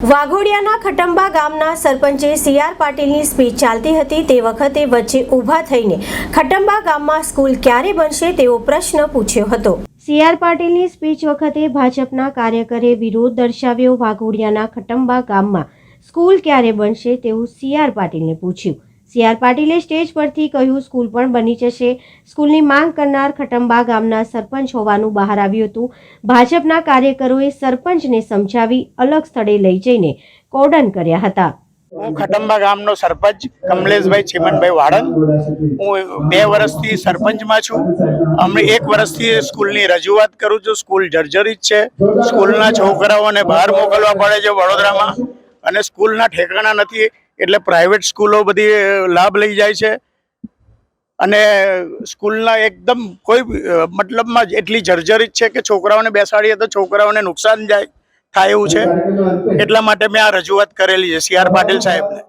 વાઘોડિયાના ખટંબા ગામના સરપંચે સીઆર પાટીલની સ્પીચ ચાલતી હતી તે વખતે વચ્ચે ઊભા થઈને ખટંબા ગામમાં સ્કૂલ ક્યારે બનશે તેવો પ્રશ્ન પૂછ્યો હતો. સીઆર પાટીલની સ્પીચ વખતે ભાજપના કાર્યકરે વિરોધ દર્શાવ્યો વાઘોડિયાના ખટંબા ગામમાં સ્કૂલ ક્યારે બનશે તેવું સીઆર પાટીલને પૂછ્યું. સીઆર પાટીલે સ્ટેજ પરથી કહ્યું, સ્કૂલ પણ બની જશે. સ્કૂલની માંગ કરનાર ખટંબા ગામના સરપંચ હોવાનું બહાર આવ્યું હતું. ભાજપના કાર્યકરોએ સરપંચને સમજાવી અલગ સ્થળે લઈ જઈને કોર્ડન કર્યા હતા. હું ખટંબા ગામનો સરપંચ, કમલેશભાઈ ચીમનભાઈ વાળંદ. હું બે વર્ષથી સરપંચમાં છું. અમે એક વર્ષથી સ્કૂલની રજૂઆત કરું છું. સ્કૂલ જર્જરિત છે. સ્કૂલના છોકરાઓને બહાર મોકલવા પડે છે વડોદરામાં. અને સ્કૂલના ઠેકાણા નથી. એટલે પ્રાઇવેટ સ્કૂલો બધી લાભ લઈ જાય છે. અને સ્કૂલના એકદમ કોઈ મતલબમાં જ એટલી જર્જરિત છે કે છોકરાઓને બેસાડીએ તો છોકરાઓને નુકસાન જાય, થાય એવું છે. એટલા માટે મેં આ રજૂઆત કરેલી છે, સી આર પાટીલ સાહેબને.